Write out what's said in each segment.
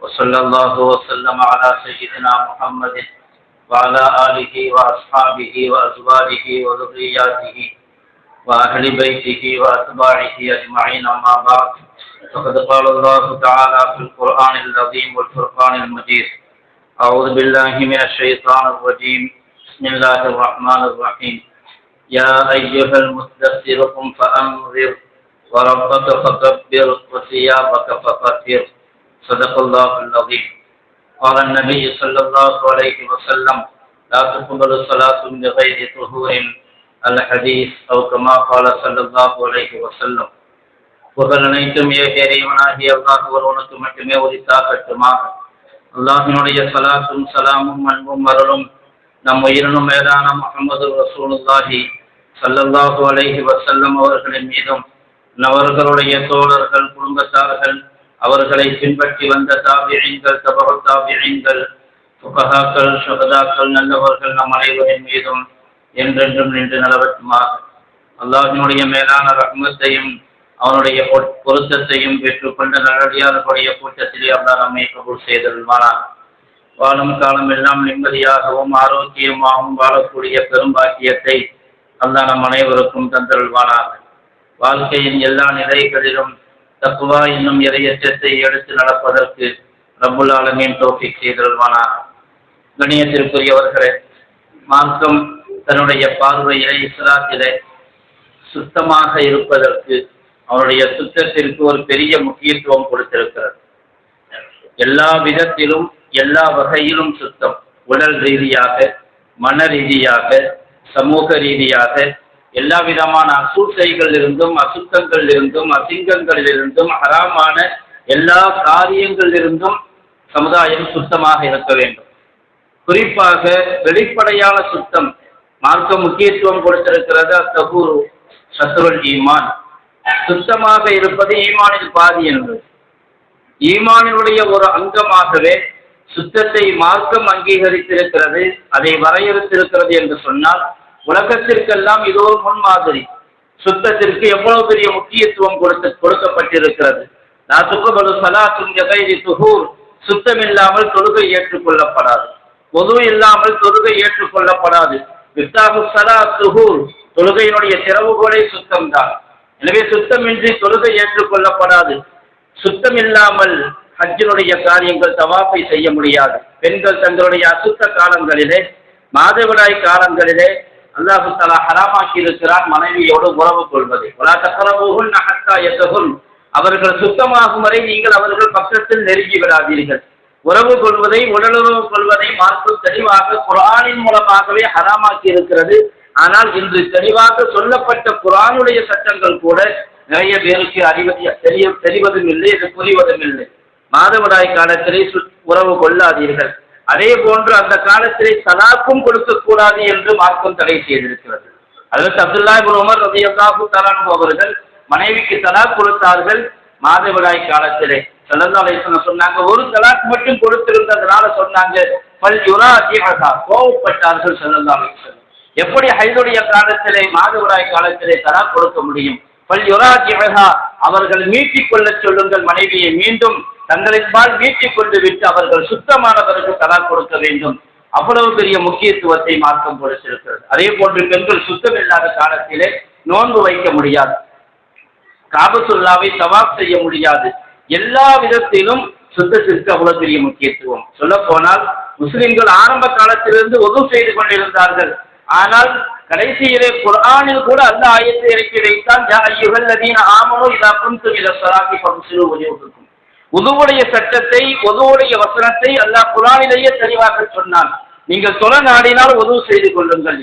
وصلى الله وسلم على سيدنا محمد وعلى آله وأصحابه وأزواجه وذرياته وأهل بيته وأتباعه أجمعين أما بعد. فقد قال الله تعالى في القرآن العظيم والفرقان المجيد. أعوذ بالله من الشيطان الرجيم. بسم الله الرحمن الرحيم. يا أيها المدثر قم فأنذر وربك فكبر وثيابك فطهر صدق الله العظيم قال النبي صلى الله عليه وسلم لا تقبل صلاة بغير طهور الحديث أو كما قال صلى الله عليه وسلم புகழ் அனைத்தும் ஏகேறியவனாகிய அல்லாஹ் ஒருவனுக்கு மட்டுமே உரித்தாகட்டுமாக அல்லாஹினுடைய சலாத்தும் சலாமும் அன்பும் அருளும் நம் உயிரினும் மேலான முகமது ரசூலுல்லாஹி சல்லல்லாஹு அலைஹி வசல்லம் அவர்களின் மீதும் அவர்களுடைய தோழர்கள் குடும்பத்தார்கள் அவர்களை பின்பற்றி வந்த தாபியங்கள் தபக தாபியங்கள் புகஹாக்கள் சுகதாக்கள் நல்லவர்கள் நம் அனைவரின் மீதும் என்றென்றும் நின்று நிலவட்டுமாக அல்லாஹினுடைய மேலான ரஹ்மத்தையும் அவனுடைய பொருத்தத்தையும் பெற்றுக்கொண்ட நல்லடியார்களுடைய கூட்டத்திலே அல்லாஹ் நம்மை கபூல் செய்தருள்வானார் வாழும் காலம் எல்லாம் நிம்மதியாகவும் ஆரோக்கியமாகவும் வாழக்கூடிய பெரும்பாக்கியத்தை அல்லா நம் அனைவருக்கும் தந்தருள்வானார் வாழ்க்கையின் எல்லா நிலைகளிலும் தக்குவா என்னும் இறையற்றத்தை எடுத்து நடப்பதற்கு ரபுல் ஆலமின் டோபிக் செய்தல்வானார் கணியத்திற்குரியவர்களே மார்க்கம் தன்னுடைய பார்வையிலே இஸ்லாத்திலே சுத்தமாக இருப்பதற்கு அவனுடைய சுத்தத்திற்கு ஒரு பெரிய முக்கியத்துவம் கொடுத்திருக்கிறது. எல்லா விதத்திலும் எல்லா வகையிலும் சுத்தம். உடல் ரீதியாக மன ரீதியாக சமூக ரீதியாக எல்லா விதமான அசூசைகள் இருந்தும் அசுத்தங்கள் இருந்தும் அசிங்கங்களில் இருந்தும் ஹராமான எல்லா காரியங்களில் இருந்தும் சமுதாயம் சுத்தமாக இருக்க வேண்டும். குறிப்பாக வெளிப்படையான சுத்தம் மார்க்க முக்கியத்துவம் கொடுத்திருக்கிறது அத்தகூர் சத்ருல் ஈமான். சுத்தமாக இருப்பது ஈமானின் பாதி என்று ஈமானினுடைய ஒரு அங்கமாகவே சுத்தத்தை மார்க்கம் அங்கீகரித்திருக்கிறது அதை வரையறுத்திருக்கிறது என்று சொன்னால் உலகத்திற்கெல்லாம் இது ஒரு முன்மாதிரி. சுத்தத்திற்கு எவ்வளவு பெரிய முக்கியத்துவம் கொடுத்து கொடுக்கப்பட்டிருக்கிறது? நான் துக்குபலு சலாத்தும் ஜகைரி துகூர் சுத்தம் இல்லாமல் தொழுகை ஏற்றுக்கொள்ளப்படாது. பொது இல்லாமல் தொழுகை ஏற்றுக்கொள்ளப்படாது. வித்தாகு சலா துகூர் தொழுகையினுடைய திறவுகோலை சுத்தம்தான். எனவே சுத்தமின்றி தொழுகை ஏற்றுக்கொள்ளப்படாது. சுத்தம் இல்லாமல் ஹஜ்ஜினுடைய காரியங்கள் தவாப்பை செய்ய முடியாது. பெண்கள் தங்களுடைய அசுத்த காலங்களிலே மாதவிடாய் காலங்களிலே அல்லாஹு தலா ஹராமாக்கி இருக்கிறார் மனைவியோடு உறவு கொள்வது. தக்கரவுகுல் நகத்தா எத்தகுல் அவர்கள் சுத்தமாகும் வரை நீங்கள் அவர்கள் பக்கத்தில் நெருங்கி விடாதீர்கள். உறவு கொள்வதை உடலுறவு கொள்வதை மார்க்கம் தெளிவாக குரானின் மூலமாகவே ஹராமாக்கி இருக்கிறது ஆனால் இன்று தெளிவாக சொல்லப்பட்ட குரானுடைய சட்டங்கள் கூட நிறைய பேருக்கு அறிவது தெரிய தெரிவதும் இல்லை இது புரிவதும் இல்லை மாதவிடாய் காலத்திலே உறவு கொள்ளாதீர்கள். அதே போன்று அந்த காலத்திலே சலாக்கும் கொடுக்கக்கூடாது என்று மார்க்கம் தடை செய்திருக்கிறது. அதற்கு அப்துல்லா உமர் ரதியல்லாஹு தலான் அவர்கள் மனைவிக்கு தலாக் கொடுத்தார்கள் மாதவிடாய் காலத்திலே. சல்லல்லா சொன்னாங்க ஒரு தலாக் மட்டும் கொடுத்திருந்ததுனால சொன்னாங்க. பல் யுரா அதிகா கோவப்பட்டார்கள் சல்லல்லா எப்படி ஹைதுடைய காலத்திலே மாதவிடாய் காலத்திலே தலாக் கொடுக்க முடியும்? பல் யுரா அதிகா அவர்கள் மீட்டிக் கொள்ள சொல்லுங்கள் மனைவியை மீண்டும் தங்களின்பால் மீட்டிக் கொண்டு விட்டு அவர்கள் சுத்தமானவருக்கு தலா கொடுக்க வேண்டும். அவ்வளவு பெரிய முக்கியத்துவத்தை மார்க்கம் கொடுத்திருக்கிறது அதே போன்று பெண்கள் சுத்தம் இல்லாத காலத்திலே நோன்பு வைக்க முடியாது. காபசுல்லாவை சவாப் செய்ய முடியாது. எல்லா விதத்திலும் சுத்தத்திற்கு அவ்வளவு பெரிய முக்கியத்துவம். சொல்ல போனால் முஸ்லிம்கள் ஆரம்ப காலத்திலிருந்து உதவு செய்து கொண்டிருந்தார்கள். ஆனால் கடைசியிலே குரானில் கூட அந்த ஆயத்தை இறக்கி வைத்தால் ஐயுகள் நதீன ஆமனோ இதா குந்து சலாக்கி உதுவுடைய சட்டத்தை உதுவுடைய வசனத்தை அல்லாஹ் குரானிலேயே தெளிவாக சொன்னான். நீங்கள் தொலை நாடினால் உதவு செய்து கொள்ளுங்கள்.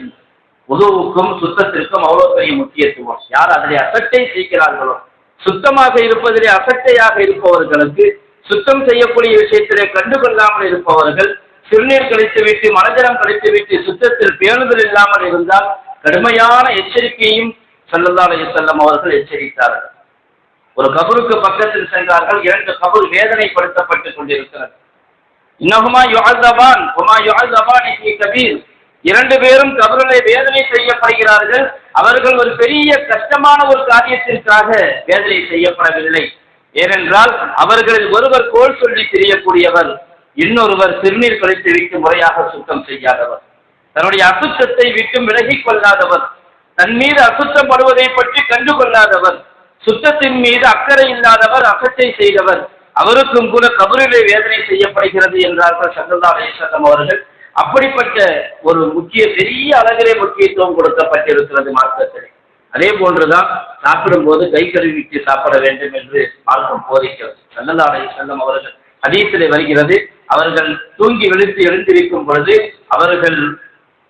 உதவுக்கும் சுத்தத்திற்கும் அவ்வளவு பெரிய முக்கியத்துவம். யார் அதிலே அசட்டை செய்கிறார்களோ சுத்தமாக இருப்பதிலே அசட்டையாக இருப்பவர்களுக்கு சுத்தம் செய்யக்கூடிய விஷயத்திலே கண்டுகொள்ளாமல் இருப்பவர்கள் சிறுநீர் கழித்துவிட்டு மனஜரம் கழித்துவிட்டு கழித்து சுத்தத்தில் பேணுதல் இல்லாமல் இருந்தால் கடுமையான எச்சரிக்கையும் சல்லல்லா செல்லம் அவர்கள் எச்சரித்தார்கள். ஒரு கபருக்கு பக்கத்தில் சென்றார்கள் இரண்டு கபர் வேதனைப்படுத்தப்பட்டுக் கொண்டிருக்கிறது. இன்னகுமா யுஅஸபான் வமா யுஅஸபானி கபீர். இரண்டு பேரும் கபரிலே வேதனை செய்யப்படுகிறார்கள். அவர்கள் ஒரு பெரிய கஷ்டமான ஒரு காரியத்திற்காக வேதனை செய்யப்படவில்லை. ஏனென்றால் அவர்களில் ஒருவர் கோல் சொல்லி தெரியக்கூடியவர் இன்னொருவர் சிறுநீர் கழித்து விட்டு முறையாக சுத்தம் செய்யாதவர். தன்னுடைய அசுத்தத்தை விட்டும் விலகிக் கொள்ளாதவர். தன் மீது அசுத்தம் படுவதை பற்றி கண்டு கொள்ளாதவர் சுத்தத்தின் மீது அக்கறை இல்லாதவர் அகத்தை செய்தவர். அவருக்கும் கூட கபரிலே வேதனை செய்யப்படுகிறது என்றார்கள் சல்லல்லா அலிசல்லம் அவர்கள். அப்படிப்பட்ட ஒரு முக்கிய பெரிய அளவிலே முக்கியத்துவம் கொடுக்கப்பட்டிருக்கிறது மார்க்கத்தில். அதே போன்றுதான் சாப்பிடும்போது கை கழுவிட்டு சாப்பிட வேண்டும் என்று மார்க்கம் போதிக்கிறது. சல்லல்லா அலிசல்லம் அவர்கள் அதீசிலே வருகிறது அவர்கள் தூங்கி விழித்து எழுந்திருக்கும் பொழுது அவர்கள்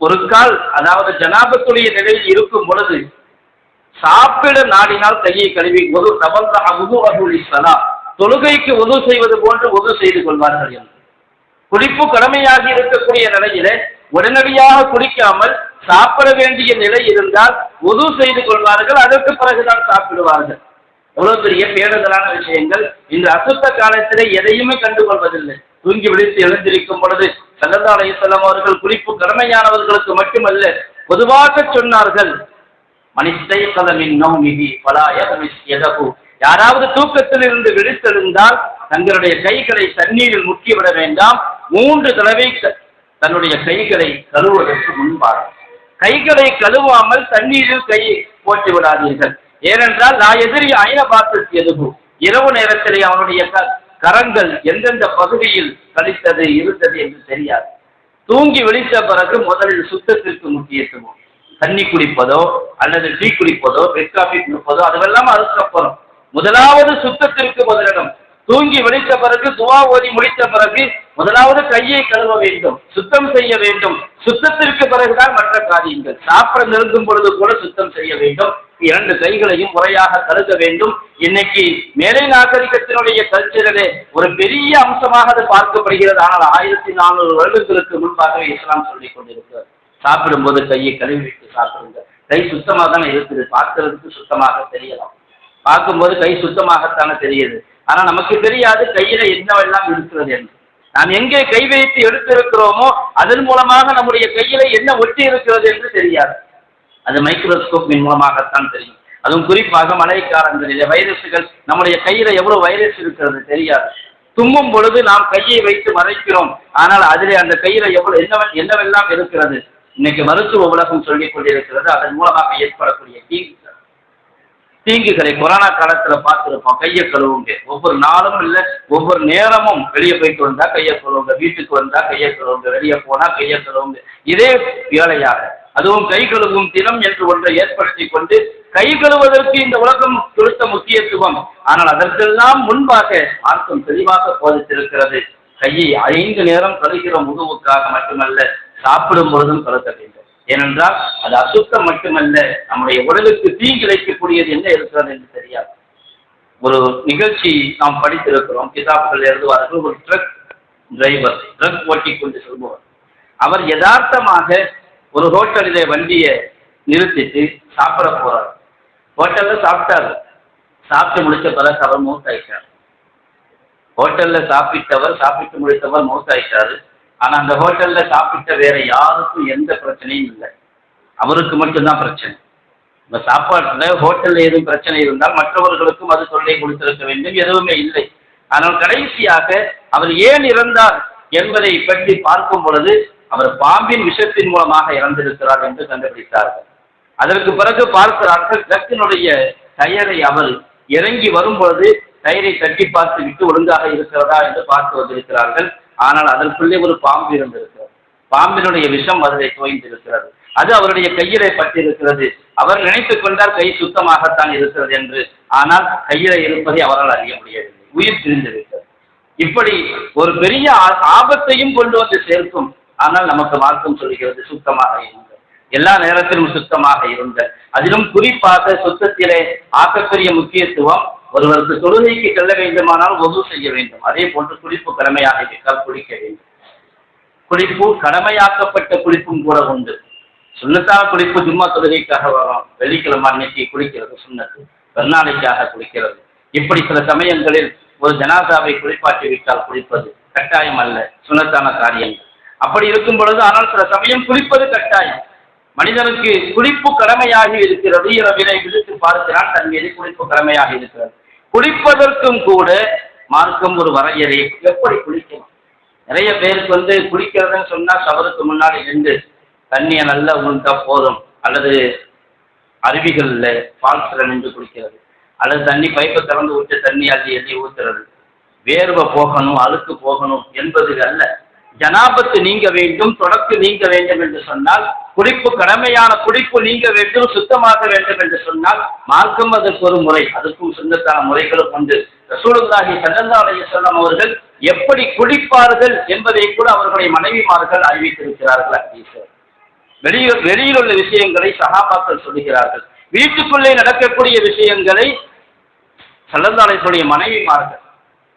ஒரு கால் அதாவது ஜனாபத்துடைய நிலையில் இருக்கும் பொழுது சாப்பிட நாடினால் கையை கழுவி ஒரு தவந்த உது அகுலி தொழுகைக்கு உது செய்வது போன்று உது செய்து கொள்வார்கள் என்று. குடிப்பு கடமையாகி இருக்கக்கூடிய நிலையில உடனடியாக குடிக்காமல் சாப்பிட வேண்டிய நிலை இருந்தால் உது செய்து கொள்வார்கள். அதற்கு பிறகுதான் சாப்பிடுவார்கள். எவ்வளவு பெரிய பேணுதலான விஷயங்கள். இந்த அசுத்த காலத்திலே எதையுமே கண்டுகொள்வதில்லை. தூங்கி விழித்து எழுந்திருக்கும் பொழுது சல்லல்லா அவர்கள் குறிப்பு கடமையானவர்களுக்கு மட்டுமல்ல பொதுவாக சொன்னார்கள் மனிதை கலமின் நௌமிதி பலாய எதகு. யாராவது தூக்கத்தில் இருந்து விழித்தெழுந்தால் தங்களுடைய கைகளை தண்ணீரில் முக்கிவிட வேண்டாம். மூன்று தடவை தன்னுடைய கைகளை கழுவுவதற்கு முன்பாக. கைகளை கழுவாமல் தண்ணீரில் கையை போட்டு விடாதீர்கள். ஏனென்றால் நான் எதிரி அயன பாத்திரத்து எதுகு? இரவு நேரத்திலே அவனுடைய க- கரங்கள் எந்தெந்த பகுதியில் கழித்தது இருந்தது என்று தெரியாது. தூங்கி விழித்த பிறகு முதலில் சுத்தத்திற்கு முக்கியத்துவம். தண்ணி குடிப்பதோ அல்லது டீ குடிப்பதோ பெட் காஃபி குடிப்பதோ அதுவெல்லாம் அதுக்கப்புறம் முதலாவது சுத்தத்திற்கு முதலிடம். தூங்கி விழித்த பிறகு துவா ஓதி முடித்த பிறகு முதலாவது கையை கழுவ வேண்டும். சுத்தம் செய்ய வேண்டும். சுத்தத்திற்கு பிறகுதான் மற்ற காரியங்கள். சாப்பிட நெருங்கும் பொழுது கூட சுத்தம் செய்ய வேண்டும். இரண்டு கைகளையும் முறையாக கருத வேண்டும். இன்னைக்கு மேலை நாகரிகத்தினுடைய கல்ச்சரிலே ஒரு பெரிய அம்சமாக அது பார்க்கப்படுகிறது. ஆனால் ஆயிரத்தி நானூறு வருடங்களுக்கு முன்பாகவே இஸ்லாம் சொல்லிக் கொண்டிருக்கிறது. சாப்பிடும்போது கையை கழுவி விட்டு சாப்பிடுங்க. கை சுத்தமாக தானே இருக்குது? பார்க்கறதுக்கு சுத்தமாக தெரியலாம். பார்க்கும்போது கை சுத்தமாகத்தானே தெரியுது. ஆனால் நமக்கு தெரியாது கையில என்னவெல்லாம் இருக்கிறது என்று. நாம் எங்கே கை வைத்து எடுத்திருக்கிறோமோ அதன் மூலமாக நம்முடைய கையில என்ன ஒட்டி இருக்கிறது என்று தெரியாது. அது மைக்ரோஸ்கோப்பின் மூலமாகத்தான் தெரியும். அதுவும் குறிப்பாக மழைக்காலங்களிலே வைரஸுகள் நம்முடைய கையில எவ்வளவு வைரஸ் இருக்கிறது தெரியாது. தும்மும் பொழுது நாம் கையை வைத்து மறைக்கிறோம். ஆனால் அதிலே அந்த கையில எவ்வளவு என்ன என்னவெல்லாம் இருக்கிறது? இன்னைக்கு மருத்துவ உலகம் சொல்லிக் கொண்டிருக்கிறது. அதன் மூலமாக ஏற்படக்கூடிய தீங்குகள். தீங்குகளை கொரோனா காலத்துல பார்த்திருப்போம். கையை கழுவுங்க. ஒவ்வொரு நாளும் இல்ல ஒவ்வொரு நேரமும் வெளியே போயிட்டு வந்தா கையை கழுவுங்க. வீட்டுக்கு வந்தா கையை கழுவுங்க. வெளியே போனா கையை கழுவுங்க. இதே வேலையாக அதுவும் கை கழுவும் தினம் என்று ஒன்றை ஏற்படுத்தி கொண்டு கை கழுவதற்கு இந்த உலகம் கொடுத்த முக்கியத்துவம். ஆனால் அதற்கெல்லாம் முன்பாக மார்க்கம் தெளிவாக போதித்திருக்கிறது. கையை ஐந்து நேரம் கழுகிற முதுவுக்காக மட்டுமல்ல சாப்பிடும் பொழுதும் கழுத்த வேண்டும் ஏனென்றால் அது அசுத்தம் மட்டுமல்ல நம்முடைய உடலுக்கு தீங்கிழைக்கக்கூடியது என்ன இருக்கிறது என்று தெரியாது. ஒரு நிகழ்ச்சி நாம் படித்திருக்கிறோம் கிதாபுகள் எழுதுவார்கள் ஒரு ட்ரக் டிரைவர் ட்ரக் ஓட்டி கொண்டு செல்பவர். அவர் யதார்த்தமாக ஒரு ஹோட்டலிலே வண்டியை நிறுத்திட்டு சாப்பிட போறார். ஹோட்டல்ல சாப்பிட்டாரு. சாப்பிட்டு முடிச்ச பிறகு அவர் மூத்தாயிட்டார். ஹோட்டல்ல சாப்பிட்டவர் சாப்பிட்டு முடித்தவர் மூத்தாயிட்டாரு. ஆனா அந்த ஹோட்டல்ல சாப்பிட்ட வேற யாருக்கும் எந்த பிரச்சனையும் இல்லை. அவருக்கு மட்டும்தான் பிரச்சனை. இந்த சாப்பாட்டுல ஹோட்டல்ல எதுவும் பிரச்சனை இருந்தால் மற்றவர்களுக்கும் அது தொல்லை கொடுத்திருக்க வேண்டும். எதுவுமே இல்லை. ஆனால் கடைசியாக அவர் ஏன் இறந்தார் என்பதை பற்றி பார்க்கும் பொழுது அவர் பாம்பின் விஷத்தின் மூலமாக இறந்திருக்கிறார் என்று கண்டுபிடித்தார்கள். அதற்கு பிறகு பார்க்கிறார்கள் ட்ரக்கினுடைய டயரை அவர் இறங்கி வரும் பொழுது டயரை தட்டி பார்த்து விட்டு ஒழுங்காக இருக்கிறதா? என்று பார்த்து வந்திருக்கிறார்கள். ஆனால் அதற்குள்ளே ஒரு பாம்பு இருந்திருக்கிறது. பாம்பினுடைய விஷம் அதிலே தோய்ந்திருக்கிறது. அது அவருடைய கையிலே பட்டிருக்கிறது. அவர் நினைத்துக் கொண்டால் கை சுத்தமாகத்தான் இருக்கிறது என்று. ஆனால் கையில இருப்பதை அவரால் அறிய முடியவில்லை. உயிர் பிரிந்திருக்கிறது. இப்படி ஒரு பெரிய ஆ- ஆபத்தையும் கொண்டு வந்து சேர்க்கும். ஆனால் நமக்கு மார்க்கம் சொல்கிறது சுத்தமாக இருங்கள். எல்லா நேரத்திலும் சுத்தமாக இருங்க அதிலும் குறிப்பாக சுத்தத்திலே ஆக்கக்கூடிய முக்கியத்துவம் ஒருவருக்கு தொழுகைக்கு செல்ல வேண்டுமானால் ஒது செய்ய வேண்டும். அதே போன்று குளிப்பு கடமையாக இருக்கால் குளிக்க வேண்டும். குளிப்பு கடமையாக்கப்பட்ட குளிப்பும் கூட உண்டு. சுண்ணத்தான குளிப்பு ஜும்மா தொழுகைக்காக வரும். வெள்ளிக்கிழமை அன்னைக்கு குளிக்கிறது சுண்ணத்து. பெருநாளைக்காக குளிக்கிறது. இப்படி சில சமயங்களில் ஒரு ஜனாதாவை குளிப்பாட்டி விட்டால் குளிப்பது கட்டாயம் அல்ல. சுண்ணத்தான காரியங்கள். அப்படி இருக்கும் பொழுது ஆனால் சில சமயம் குளிப்பது கட்டாயம். மனிதனுக்கு குளிப்பு கடமையாகி இருக்கிறது. இரவினை விழுத்து பார்க்கிறான். தன் மீது குளிப்பு கடமையாகி இருக்கிறது. குளிப்பதற்கும் கூட மார்க்கம் ஒரு வரையறை. எப்படி குளிக்கணும்? நிறைய பேருக்கு வந்து குளிக்கிறதுன்னு சொன்னா சவருக்கு முன்னாடி நின்று தண்ணியை நல்லா உண்டா போதும். அல்லது அருவிகளில் ஃபால்ஸில் நின்று குளிக்கிறது. அல்லது தண்ணி பைப்பை திறந்து விட்டு தண்ணி அள்ளி எள்ளி ஊத்துறது. வேர்வை போகணும் அழுக்கு போகணும் என்பது அல்ல. ஜனாபத்து நீங்க வேண்டும் தொடக்கு நீங்க வேண்டும் என்று சொன்னால் குடிப்பு கடமையான குடிப்பு நீங்க வேண்டும் சுத்தமாக வேண்டும் என்று சொன்னால் மார்க்கம் அதற்கு ஒரு முறை அதுக்கும் சுண்ணத்தான முறைகளும் உண்டு. ரசூலுல்லாஹி ஸல்லல்லாஹு அலைஹி வஸல்லம் அவர்கள் எப்படி குடிப்பார்கள் என்பதை கூட அவர்களுடைய மனைவிமார்கள் அறிவித்திருக்கிறார்கள் ஹதீஸில் வெளியில் வெளியில் உள்ள விஷயங்களை சகாபாக்கள் சொல்லுகிறார்கள். வீட்டுக்குள்ளே நடக்கக்கூடிய விஷயங்களை சல்லந்தாலேஸ்வருடைய மனைவிமார்கள்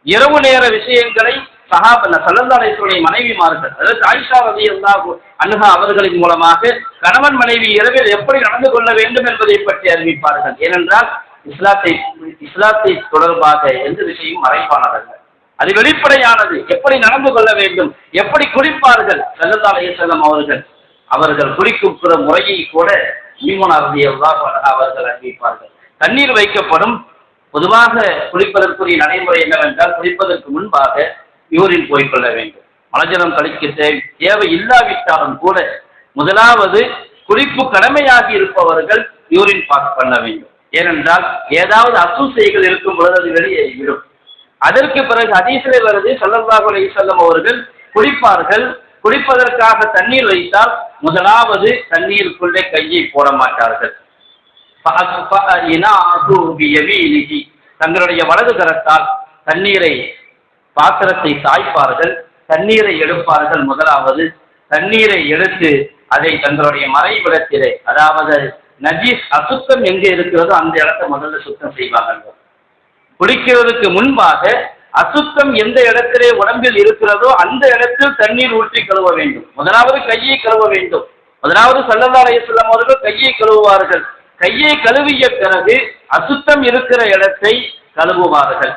இரவு நேர விஷயங்களை சகாப சல்லந்தாலேஸ்வருடைய மனைவிமார்கள். அதாவது ஆயிஷா ரவி அல்லாஹு அன்ஹா அவர்களின் மூலமாக கணவன் மனைவி இரவில் எப்படி நடந்து கொள்ள வேண்டும் என்பதை பற்றி அறிவிப்பார்கள். ஏனென்றால் இஸ்லாத்தை இஸ்லாத்தை தொடர்பாக எந்த விஷயம் மறைப்பானதல்ல அது வெளிப்படையானது. எப்படி நடந்து கொள்ள வேண்டும்? எப்படி குடிப்பார்கள்? சல்லல்லாஹு செல்லம் அவர்கள் அவர்கள் குடிக்குற முறையை கூட ஈமனாரதியெல்லாம் அவர்கள் அறிவிப்பார்கள். தண்ணீர் வைக்கப்படும். பொதுவாக குளிப்பதற்குரிய நடைமுறை என்னவென்றால் குளிப்பதற்கு முன்பாக யூரின் போய்கொள்ள வேண்டும். மலஜலம் கழிக்க தேவை தேவை இல்லாவிட்டாலும் கூட முதலாவது குளிப்பு கடமையாகி இருப்பவர்கள் யூரின் பாஸ் பண்ண வேண்டும். ஏனென்றால் ஏதாவது அசூசைகள் இருக்கும் பொழுது அது வெளியே விடும். அதற்கு பிறகு அதிசலை வருது ஸல்லல்லாஹு அலைஹி அவர்கள் குடிப்பார்கள். குடிப்பதற்காக தண்ணீர் வைத்தால் முதலாவது தண்ணீருக்குள்ளே கையை போட மாட்டார்கள். தங்களுடைய வலது கரத்தால் தண்ணீரை பாத்திரத்தை சாய்ப்பார்கள் தண்ணீரை எடுப்பார்கள் முதலாவது. தண்ணீரை எடுத்து அதை தங்களுடைய மறைவிடத்திலே அதாவது நஜீஸ் அசுத்தம் எங்கே இருக்கிறதோ அந்த இடத்தை முதல்ல சுத்தம் செய்வார்கள். குளிக்கிறதுக்கு முன்பாக அசுத்தம் எந்த இடத்திலே உடம்பில் இருக்கிறதோ அந்த இடத்தில் தண்ணீர் ஊற்றி கழுவ வேண்டும். முதலாவது கையை கழுவ வேண்டும். முதலாவது சல்லல்லாஹு செல்லம் அவர்கள் கையை கழுவுவார்கள். கையை கழுவிய பிறகு அசுத்தம் இருக்கிற இடத்தை கழுவுவார்கள்.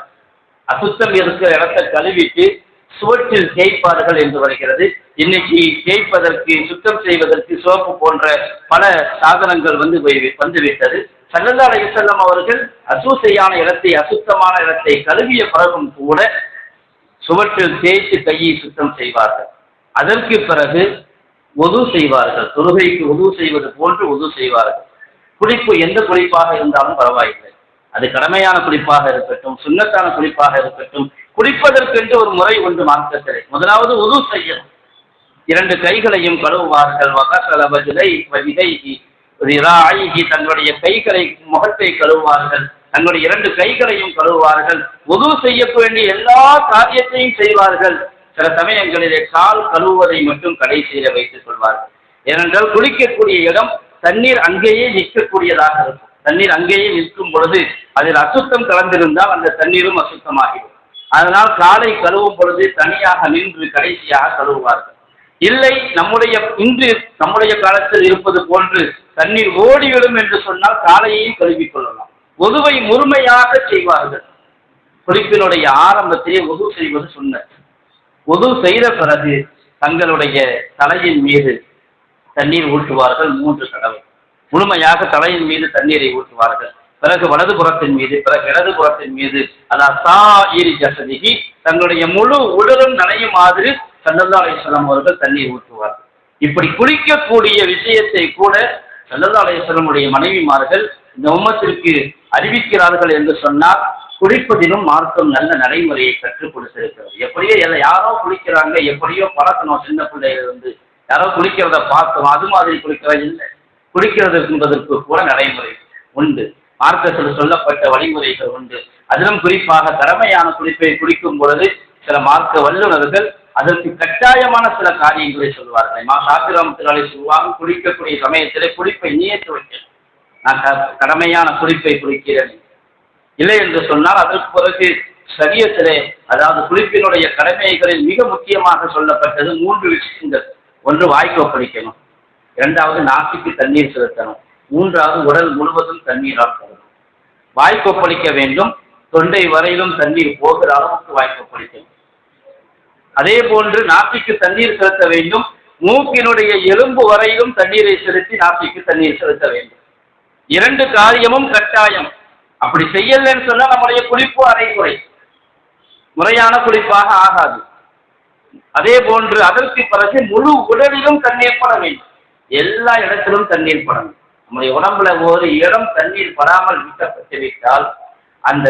அசுத்தம் இருக்கிற இடத்தை கழுவிட்டு சுவற்றில் தேய்ப்பார்கள் என்று வருகிறது. இன்னைக்கு தேய்ப்பதற்கு சுத்தம் செய்வதற்கு சோப்பு போன்ற பல சாதனங்கள் வந்து வந்துவிட்டது. சல்லல்லா அலைஹிஸ்ஸலாம் அவர்கள் அசூசையான இடத்தை அசுத்தமான இடத்தை கழுவிய பிறகும் கூட சுவற்றில் தேய்த்து கையை சுத்தம் செய்வார்கள். அதற்கு பிறகு உது செய்வார்கள். தொழுகைக்கு உது செய்வது போன்று உது செய்வார்கள். குளிப்பு எந்த குளிப்பாக இருந்தாலும் பரவாயில்லை. அது கடமையான குளிப்பாக இருக்கட்டும் சுண்ணத்தான குளிப்பாக இருக்கட்டும் குளிப்பதற்கென்று ஒரு முறை உண்டு மார்க்கத்திலே முதலாவது உது செய்யணும். இரண்டு கைகளையும் கழுவுவார்கள். வகசல வஜிலை வஜிதைஹி தங்களுடைய கைகளை முகத்தை கழுவுவார்கள். தங்களுடைய இரண்டு கைகளையும் கழுவுவார்கள். உது செய்ய வேண்டிய எல்லா காரியத்தையும் செய்வார்கள். சில சமயங்களிலே கால் கழுவுவதை மட்டும் கடைசியில வைத்துக் கொள்வார்கள். ஏனென்றால் குளிக்கக்கூடிய இடம் தண்ணீர் அங்கேயே நிற்கக்கூடியதாக இருக்கும். தண்ணீர் அங்கேயே நிற்கும் பொழுது அதில் அசுத்தம் கலந்திருந்தால் அந்த தண்ணீரும் அசுத்தமாகிடும். அதனால் காலை கழுவும் பொழுது தனியாக நின்று கடைசியாக கழுவுவார்கள். இல்லை நம்முடைய இன்று நம்முடைய காலத்தில் இருப்பது போன்று தண்ணீர் ஓடிவிடும் என்று சொன்னால் காலையையும் கழுவிக் கொள்ளலாம். ஒதுவை முழுமையாக செய்வார்கள். குறிப்பினுடைய ஆரம்பத்திலே ஒது செய்வது சொன்ன ஒது செய்த பிறகு தங்களுடைய தலையின் மீது தண்ணீர் ஊற்றுவார்கள் மூன்று தடவை. முழுமையாக தலையின் மீது தண்ணீரை ஊற்றுவார்கள். பிறகு வலது புறத்தின் மீது பிறகு இடது புறத்தின் மீது அதான் சா ஈரி ஜசதிகி தங்களுடைய முழு உடலும் நனையும் மாதிரி சல்லல்லா அலிஸ்லாம் அவர்கள் தண்ணீர் ஊற்றுவார்கள். இப்படி குளிக்கக்கூடிய விஷயத்தை கூட சல்லல்லா அலிஸ்லமுடைய மனைவிமார்கள் இந்த உம்மத்திற்கு அறிவிக்கிறார்கள் என்று சொன்னால் குளிப்பதிலும் மார்க்கம் நல்ல நடைமுறையை கற்றுக் கொடுத்திருக்கிறது. எப்படியோ எதை யாரோ குளிக்கிறாங்க எப்படியோ பழக்கணும் சின்ன பிள்ளைகள் வந்து யாரோ குளிக்கிறத பார்த்தோம் அது மாதிரி குளிக்கிறது இல்லை. குளிக்கிறது என்பதற்கு கூட நடைமுறை உண்டு. மார்க்கத்தில் சொல்லப்பட்ட வழிமுறைகள் உண்டு. அதிலும் குறிப்பாக கடமையான குறிப்பை குறிக்கும் பொழுது சில மார்க்க வல்லுநர்கள் அதற்கு கட்டாயமான சில காரியங்களை சொல்வார்கள் மா சாத்திரமத்தினாலே சொல்வாங்க குடிக்கக்கூடிய சமயத்திலே குறிப்பை நீயத்து வைக்கணும். நான் க- கடமையான குறிப்பை குளிக்கிறேன் இல்லை என்று சொன்னால் அதற்கு பிறகு சரியத்திலே அதாவது குளிப்பினுடைய கடமைகளில் மிக முக்கியமாக சொல்லப்பட்டது மூன்று விஷயங்கள். ஒன்று வாய்க்கோப்பளிக்கணும் இரண்டாவது நாசிக்கு தண்ணீர் செலுத்தணும். மூன்றாவது உடல் முழுவதும் தண்ணீரால் வாய் வாய்க்கோப்பளிக்க வேண்டும். தொண்டை வரையிலும் தண்ணீர் போகிற அளவுக்கு வாய்க்கோப்பளிக்கணும் அதே போன்று நாசிக்கு தண்ணீர் செலுத்த வேண்டும். மூக்கினுடைய எலும்பு வரையிலும் தண்ணீரை செலுத்தி நாசிக்கு தண்ணீர் செலுத்த வேண்டும். இரண்டு காரியமும் கட்டாயம். அப்படி செய்யலன்னு சொன்னா நம்முடைய குளிப்பு அரைகுறை. முறையான குளிப்பாக ஆகாது. அதே போன்று அதற்கு பிறகு முழு உடலிலும் தண்ணீர் பட வேண்டும். எல்லா இடத்திலும் தண்ணீர் படணும். நம்முடைய உடம்புல ஒரு இடம் தண்ணீர் படாமல் விட்டப்பட்டு விட்டால் அந்த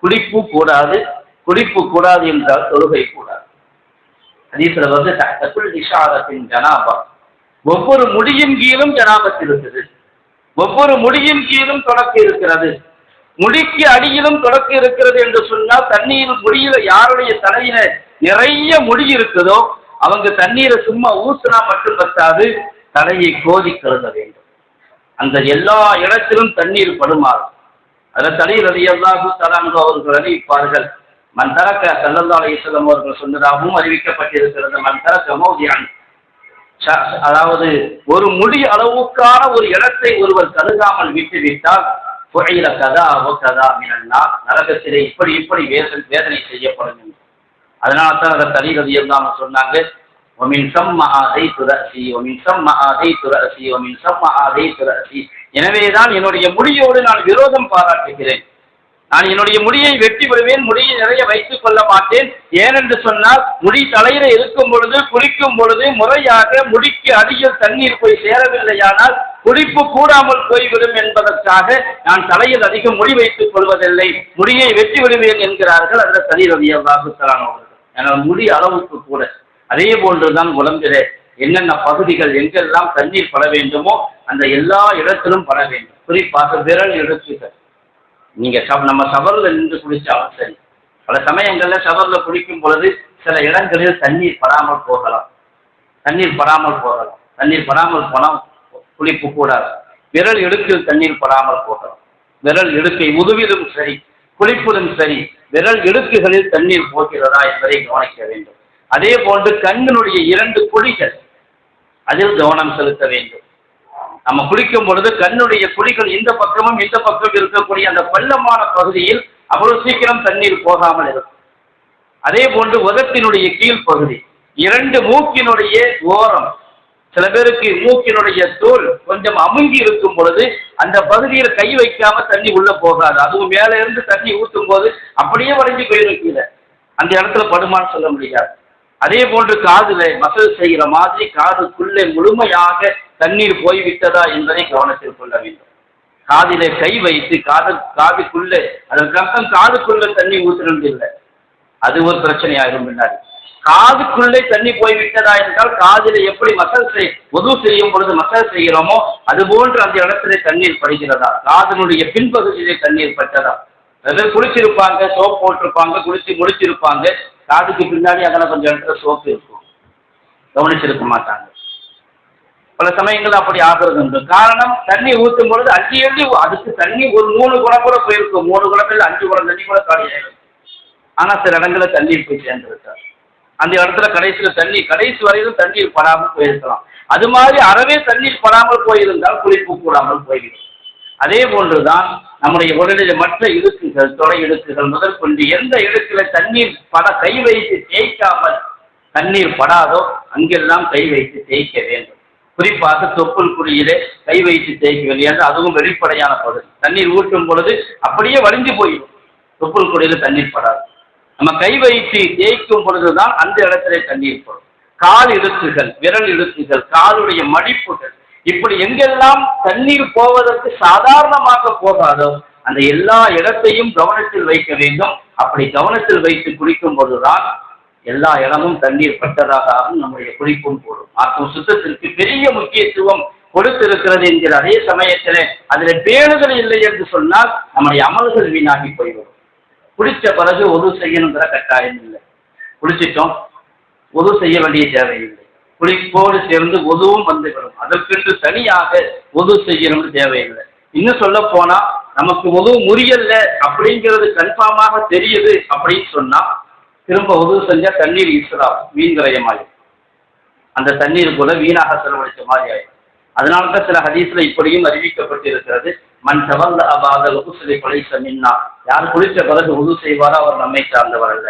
குடிப்பு கூடாது. குடிப்பு கூடாது என்றால் தொழுகை கூடாது. ஹதீஸ்ல வந்து தக்குள் நிஷாதத்தின் ஜனாபா. ஒவ்வொரு முடியும் கீழும் ஜனாபத் இருக்குது. ஒவ்வொரு முடியும் கீழும் தொடக்க இருக்கிறது. முடிக்கு அடியிலும் தொடக்க இருக்கிறது என்று சொன்னால் தண்ணீர் முடியில யாருடைய தலையில நிறைய முடி இருக்குதோ அவங்க தண்ணீரை சும்மா ஊசினா மட்டும் பத்தாது. தலையை கோதி கருத வேண்டும். அந்த எல்லா இடத்திலும் தண்ணீர் படுமாறு. அதில் தலையில் அலியல்லாஹு தலான்கு அவர்கள் அறிவிப்பார்கள். மந்தரக்க சல்லல்லா அவர்கள் சொன்னதாகவும் அறிவிக்கப்பட்டிருக்கிறது. மந்தரக்க மோதியான் அதாவது ஒரு முடி அளவுக்கான ஒரு இடத்தை ஒருவர் கருதாமல் விட்டுவிட்டால் புகையில கதா அவ கதா மினன்னா நரகத்திலே இப்படி இப்படி வேதனை வேதனை செய்யப்படும் என்று. அதனால தான் அதை தலையில் அலியல்லாம சொன்னாங்க ஒமின் சம் மகாதை துரசி ஒமின் சம் மகாதை துரசி ஒமின் சம் மகாதை துரசி எனவேதான் என்னுடைய முடியோடு நான் விரோதம் பாராட்டுகிறேன். நான் என்னுடைய முடியை வெட்டி விடுவேன் முடியை நிறைய வைத்துக் கொள்ள மாட்டேன். ஏனென்று சொன்னால் முடி தலையில இருக்கும் பொழுது குளிக்கும் பொழுது முறையாக முடிக்கு அடியில் தண்ணீர் போய் சேரவில்லையானால் குளிப்பு கூடாமல் போய்விடும் என்பதற்காக நான் தலையில் அதிகம் முடி வைத்துக் கொள்வதில்லை. முடியை வெட்டி விடுவேன் என்கிறார்கள் அந்த தலையில் அல்லாஹுத்தலான் அவர்கள். ஏன்னால் முடி அளவுக்கு கூட அதே போன்றுதான் உடம்பிலே என்னென்ன பகுதிகள் எங்கெல்லாம் தண்ணீர் பட வேண்டுமோ அந்த எல்லா இடத்திலும் பட வேண்டும். குறிப்பாக விரல் எடுத்துகள் நீங்க சப் நம்ம சவரில் நின்று குளிச்சாலும் சரி. பல சமயங்களில் சபரில் குளிக்கும் பொழுது சில இடங்களில் தண்ணீர் படாமல் போகலாம். தண்ணீர் படாமல் போகலாம். தண்ணீர் படாமல் போனால் குளிப்பு கூடாது. விரல் இடுக்கில் தண்ணீர் படாமல் போகலாம். விரல் இடுக்கை முதுவிலும் சரி குளிப்பிலும் சரி விரல் இடுக்குகளில் தண்ணீர் போகிறதா என்பதை கவனிக்க வேண்டும். அதே போன்று கண்ணினுடைய இரண்டு குழிகள் அதில் கவனம் செலுத்த வேண்டும். நம்ம குளிக்கும் பொழுது கண்ணுடைய குழிகள் இந்த பக்கமும் இந்த பக்கம் இருக்கக்கூடிய அந்த பள்ளமான பகுதியில் அவ்வளவு சீக்கிரம் தண்ணீர் போகாமல் இருக்கும். அதே போன்று உதத்தினுடைய கீழ்ப்பகுதி இரண்டு மூக்கினுடைய ஓரம் சில பேருக்கு மூக்கினுடைய தோல் கொஞ்சம் அமுங்கி இருக்கும் பொழுது அந்த பகுதியில் கை வைக்காம தண்ணி உள்ள போகாது. அதுவும் மேல இருந்து தண்ணி ஊற்றும் போது அப்படியே வரைஞ்சு போயிடும் கீழே அந்த இடத்துல படுமான்னு சொல்ல முடியாது. அதே போன்று காதுல மசல் செய்கிற மாதிரி காதுக்குள்ளே முழுமையாக தண்ணீர் போய்விட்டதா என்பதை கவனத்தில் கொள்ள வேண்டும். காதிலே கை வைத்து காது காதுக்குள்ளே அதற்கு அர்த்தம் காதுக்குள்ளே தண்ணி ஊற்றுறது இல்லை அது ஒரு பிரச்சனையாகும் பின்னாடி. காதுக்குள்ளே தண்ணி போய்விட்டதா என்றால் காதிலே எப்படி மசல் செய் உதவு செய்யும் பொழுது மசல் செய்கிறோமோ அது போன்று அந்த இடத்திலே தண்ணீர் படுகிறதா? காதனுடைய பின்பகுதியிலே தண்ணீர் பட்டதா அதாவது குளிச்சிருப்பாங்க சோப் போட்டிருப்பாங்க குளிச்சு முடிச்சிருப்பாங்க காதுக்கு பின்னாடி அதில் கொஞ்சம் இடத்துல சோப்பு இருக்கும். கவனிச்சிருக்க மாட்டாங்க. பல சமயங்கள் அப்படி ஆகிறது உண்டு. காரணம் தண்ணி ஊற்றும் பொழுது அள்ளி அள்ளி அதுக்கு தண்ணி ஒரு மூணு குடம் கூட போயிருக்கும். மூணு குடத்தில் அஞ்சு குடம் தண்ணி கூட காலியாயிடும் ஆனால் சில இடங்களில் தண்ணி போய் சேர்ந்துருக்காரு அந்த இடத்துல கடைசியில் தண்ணி கடைசி வரையிலும் தண்ணீர் படாமல் போயிருக்கலாம். அது மாதிரி அறவே தண்ணீர் படாமல் போயிருந்தால் குளிப்பு கூடாமல் போய்விடும். அதே போன்றுதான் நம்முடைய உடலில் மற்ற இடுக்குகள் தொடை இடுக்குகள் முதல் கொண்டு எந்த இடுக்கில தண்ணீர் பட கை வைத்து தேய்க்காமல் தண்ணீர் படாதோ அங்கெல்லாம் கை வைத்து தேய்க்க வேண்டும். குறிப்பாக தொப்புள் குழியிலே கை வைத்து தேய்க்க வேண்டும். என்று அதுவும் வெளிப்படையான பகுதி. தண்ணீர் ஊற்றும் பொழுது அப்படியே வலிஞ்சு போயிடும். தொப்புள் குழியில தண்ணீர் படாது. நம்ம கை வைத்து தேய்க்கும் பொழுதுதான் அந்த இடத்திலே தண்ணீர் படும். கால் இழுத்துகள் விரல் இழுத்துகள் காலுடைய மடிப்புகள் இப்படி எங்கெல்லாம் தண்ணீர் போவதற்கு சாதாரணமாக போகாதோ அந்த எல்லா இடத்தையும் கவனத்தில் வைக்க வேண்டும். அப்படி கவனத்தில் வைத்து குளிக்கும் போதுதான் எல்லா இடமும் தண்ணீர் பட்டதாக ஆகும் நம்முடைய குளிப்பும் போடும் ஆத்ம சுத்தத்திற்கு பெரிய முக்கியத்துவம் கொடுத்திருக்கிறது என்கிற அதே சமயத்தில் அதில் பேணுதல் இல்லை என்று சொன்னால் நம்முடைய அமல்கள் வீணாகி போய்விடும். குளித்த பிறகு உதவு செய்யணுங்கிற கட்டாயம் இல்லை. குளிச்சிட்டோம் உதவு செய்ய வேண்டிய தேவையில்லை. குளிப்போடு சேர்ந்து உதவும் வந்துவிடும் அதற்கென்று தனியாக உது செய்யணும்னு தேவையில்லை. இன்னும் சொல்ல போனா நமக்கு உதவு முறியல்ல அப்படிங்கிறது கன்ஃபார்மாக தெரியுது அப்படின்னு சொன்னா திரும்ப உதவு செஞ்சா தண்ணீர் ஈஸ்வராகும் வீண் விரயமாயிரும் அந்த தண்ணீர் கூட வீணாக செலவழித்த மாதிரி ஆயிடும். அதனால தான் சில ஹதீஸ்ல இப்படியும் அறிவிக்கப்பட்டிருக்கிறது. மண் சவல் அபாத உசுலை கொலை சமின்னா யார் குளித்த பிறகு உது செய்வாரோ அவர் நம்மை சார்ந்தவர் அல்ல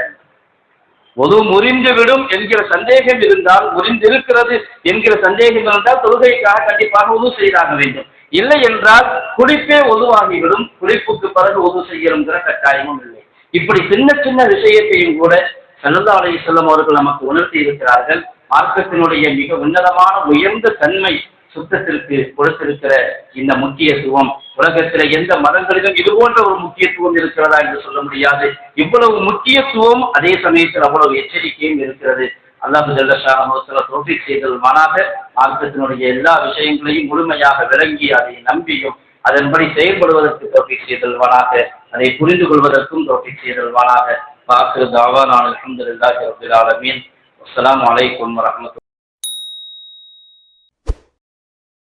உது முறிந்துவிடும் என்கிற சந்தேகம் இருந்தால் முறிந்திருக்கிறது என்கிற சந்தேகம் இருந்தால் தொழுகைக்காக கண்டிப்பாக உது செய்தாக வேண்டும். இல்லை என்றால் குடிப்பே உதுவாகிவிடும். குடிப்புக்கு பிறகு உது செய்யணுங்கிற கட்டாயமும் இல்லை. இப்படி சின்ன சின்ன விஷயத்தையும் கூட சல்லா செல்லும் அவர்கள் நமக்கு உணர்த்தி இருக்கிறார்கள். மார்க்கத்தினுடைய மிக உன்னதமான உயர்ந்த தன்மை சுத்தத்திற்கு கொடுத்திருக்கிற இந்த முக்கியத்துவம் உலகத்தில் எந்த மதங்களிலும் இது போன்ற ஒரு முக்கியத்துவம் இருக்கிறதா என்று சொல்ல முடியாது. இவ்வளவு முக்கியத்துவம் அதே சமயத்தில் அவ்வளவு எச்சரிக்கையும் இருக்கிறது. அல்லாஹு ஜல்லஷாஹத்துல தோஃபிக் செய்தல்மானாக மார்க்கத்தினுடைய எல்லா விஷயங்களையும் முழுமையாக விளங்கி அதை நம்பியும் அதன்படி செயல்படுவதற்கு தோஃபிக் செய்தல்வானாக அதை புரிந்து கொள்வதற்கும் தோஃபிக் செய்தல்வானாக பாக்கு தாவா நான் அலமதுல்லாஹி ரபில் ஆலமீன். அஸ்லாம் வலைக்கம் வரஹ்மத்துல்லாஹி